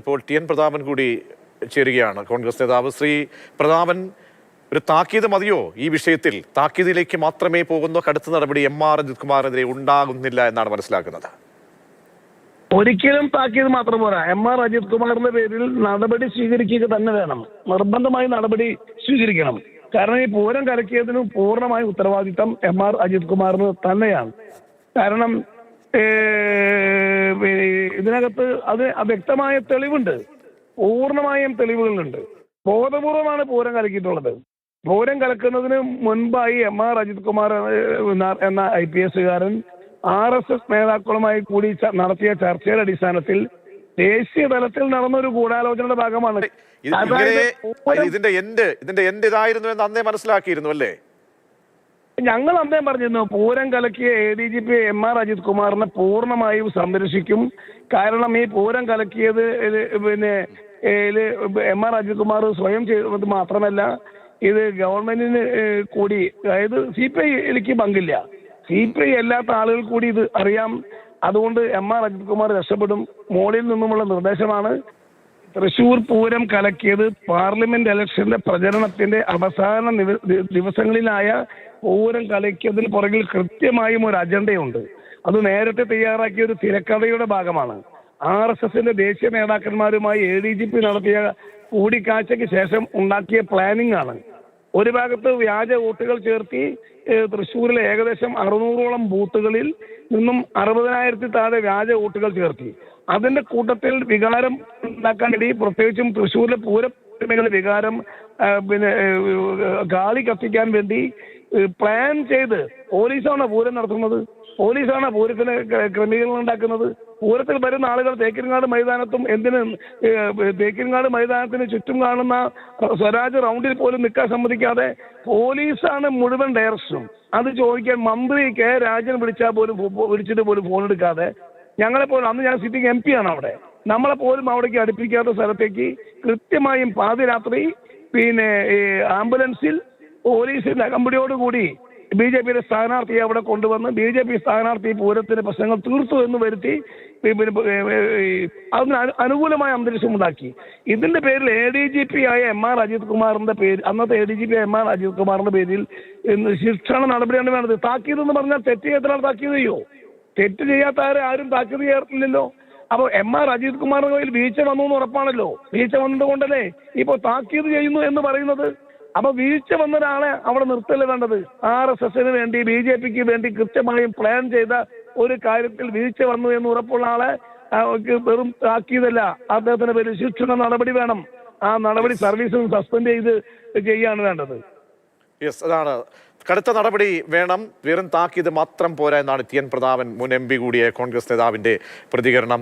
ഇപ്പോൾ T N Prathapan കൂടി ചേരുകയാണ്. കോൺഗ്രസ് നേതാവ് ശ്രീ പ്രതാപൻ ഒരു താക്കീത് മതിയോ ഈ വിഷയത്തിൽ? താക്കീതിലേക്ക് മാത്രമേ പോകുന്ന കടുത്ത നടപടി എം ആർ അജിത് കുമാറിനെതിരെ ഉണ്ടാകുന്നില്ല എന്നാണ് മനസ്സിലാക്കുന്നത്. ഒരിക്കലും താക്കീത് മാത്രം പോരാ. എം ആർ അജിത് കുമാറിന്റെ പേരിൽ നടപടി സ്വീകരിക്കുക തന്നെ വേണം. നിർബന്ധമായി നടപടി സ്വീകരിക്കണം. കാരണം ഈ പൂരം കലക്കിയതിനും പൂർണമായ ഉത്തരവാദിത്തം എം ആർ അജിത് കുമാറിന് തന്നെയാണ്. കാരണം ഇതിനകത്ത് അത് വ്യക്തമായ തെളിവുണ്ട്. പൂർണമായും തെളിവുകളുണ്ട്. ബോധപൂർവമാണ് പൂരം കലക്കിയിട്ടുള്ളത്. പൂരം കലക്കുന്നതിന് മുൻപായി എം ആർ അജിത് കുമാർ എന്ന- ഐ പി എസുകാരൻ ആർ എസ് എസ് നേതാക്കളുമായി കൂടി നടത്തിയ ചർച്ചയുടെ അടിസ്ഥാനത്തിൽ ദേശീയ തലത്തിൽ നടന്ന ഒരു ഗൂഢാലോചനയുടെ ഭാഗമാണ്. ഇതിന്റെ എന്ത് ഇതിന്റെ എന്ത് ഇതായിരുന്നു എന്ന് അന്നേ മനസ്സിലാക്കിയിരുന്നു അല്ലേ? ഞങ്ങൾ അന്നേ പറഞ്ഞിരുന്നു Pooram കലക്കിയ A D G P M R Ajith കുമാറിനെ പൂർണമായും സംരക്ഷിക്കും. കാരണം ഈ പൂരം കലക്കിയത് പിന്നെ എം ആർ അജിത് കുമാർ സ്വയം ചെയ്തത് മാത്രമല്ല ഇത് ഗവൺമെന്റിന് കൂടി അതായത് സി പി ഐ എനിക്ക് പങ്കില്ല. സി പി ഐ അല്ലാത്ത ആളുകൾ കൂടി ഇത് അറിയാം. അതുകൊണ്ട് എം ആർ അജിത് കുമാർ രക്ഷപ്പെടും. മോളിൽ നിന്നുമുള്ള നിർദ്ദേശമാണ്. തൃശൂർ പൂരം കലക്കിയത് പാർലമെന്റ് ഇലക്ഷന്റെ പ്രചരണത്തിന്റെ അവസാന ദിവസങ്ങളിലായ പൂരം കലക്കിയതിന് പുറകിൽ കൃത്യമായും ഒരു അജണ്ടയുണ്ട്. അത് നേരത്തെ തയ്യാറാക്കിയ ഒരു തിരക്കഥയുടെ ഭാഗമാണ്. ആർ എസ് എസിന്റെ ദേശീയ നേതാക്കന്മാരുമായി എ ഡി ജി പി നടത്തിയ കൂടിക്കാഴ്ചയ്ക്ക് ശേഷം ഉണ്ടാക്കിയ പ്ലാനിംഗ് ആണ്. ഒരു ഭാഗത്ത് വ്യാജ വോട്ടുകൾ ചേർത്തി തൃശ്ശൂരിലെ ഏകദേശം അറുന്നൂറോളം ബൂത്തുകളിൽ നിന്നും അറുപതിനായിരത്തി താഴെ വ്യാജ വോട്ടുകൾ ചേർത്തി. അതിന്റെ കൂട്ടത്തിൽ വികാരം ഉണ്ടാക്കാൻ വേണ്ടി പ്രത്യേകിച്ചും തൃശ്ശൂരിലെ പൂരപ്രേമികളുടെ വികാരം പിന്നെ ഗാളി കത്തിക്കാൻ വേണ്ടി പ്ലാൻ ചെയ്ത് പോലീസാണ് പൂരം നടത്തുന്നത്? പോലീസാണ് പൂരത്തിന് ക്ര- ക്രമീകരണം ഉണ്ടാക്കുന്നത്? പൂരത്തിൽ വരുന്ന ആളുകൾ തേക്കിൻകാട് മൈതാനത്തും എന്തിന് തേക്കിൻകാട് മൈതാനത്തിന് ചുറ്റും കാണുന്ന സ്വരാജ് റൗണ്ടിൽ പോലും നിൽക്കാൻ സമ്മതിക്കാതെ പോലീസാണ് മുഴുവൻ ഡയറക്ഷനും അത് ചോദിക്കാൻ മന്ത്രി കെ രാജൻ വിളിച്ചാൽ പോലും വിളിച്ചിട്ട് പോലും ഫോൺ എടുക്കാതെ ഞങ്ങളെ പോലും അന്ന് ഞാൻ സിറ്റിംഗ് എം പി ആണ് അവിടെ. നമ്മളെ പോലും അവിടേക്ക് അടുപ്പിക്കാത്ത സ്ഥലത്തേക്ക് കൃത്യമായും പാതിരാത്രി പിന്നെ ഈ ആംബുലൻസിൽ പോലീസിന്റെ അകമ്പടിയോടുകൂടി ബി ജെ പിയുടെ സ്ഥാനാർത്ഥിയെ അവിടെ കൊണ്ടുവന്ന് ബി ജെ പി സ്ഥാനാർത്ഥി പൂരത്തിന്റെ പ്രശ്നങ്ങൾ തീർത്തു എന്ന് വരുത്തി അതിന് അനുകൂലമായ അന്തരീക്ഷം ഉണ്ടാക്കി. ഇതിന്റെ പേരിൽ എ ഡി ജി പി ആയ എം ആർ അജിത് കുമാറിന്റെ പേര് അന്നത്തെ A D G P M R Ajith കുമാറിന്റെ പേരിൽ ശിക്ഷണ നടപടിയാണ് വേണ്ടത്. താക്കീത് പറഞ്ഞാൽ തെറ്റ് ചെയ്ത താക്കീത് ചെയ്യോ? തെറ്റ് ചെയ്യാത്ത ആരും ആരും താക്കീത് ചെയ്യാറില്ലല്ലോ. അപ്പൊ എം ആർ അജിത് കുമാറിന്റെ കയ്യിൽ വീഴ്ച വന്നു എന്ന് ഉറപ്പാണല്ലോ. വീഴ്ച വന്നതുകൊണ്ടല്ലേ ഇപ്പൊ താക്കീത് ചെയ്യുന്നു എന്ന് പറയുന്നത്? അപ്പൊ വീഴ്ച വന്ന ഒരാളെ അവിടെ നിർത്തല്ലേ വേണ്ടത്? ആർ എസ് എസിന് വേണ്ടി ബി ജെ പിക്ക് വേണ്ടി കൃത്യമായും പ്ലാൻ ചെയ്ത ഒരു കാര്യത്തിൽ വീഴ്ച വന്നു എന്ന് ഉറപ്പുള്ള ആളെ വെറും താക്കിയതല്ല അദ്ദേഹത്തിന് പേര് ശിക്ഷണ നടപടി വേണം. ആ നടപടി സർവീസ് സസ്പെൻഡ് ചെയ്ത് ചെയ്യാണ് വേണ്ടത്. യെസ് അതാണ്. കടുത്ത നടപടി വേണം. വെറും താക്കീത് മാത്രം പോരാ എന്നാണ് ടി എൻ പ്രതാപൻ മുൻ എം പി കൂടിയ കോൺഗ്രസ് നേതാവിന്റെ പ്രതികരണം.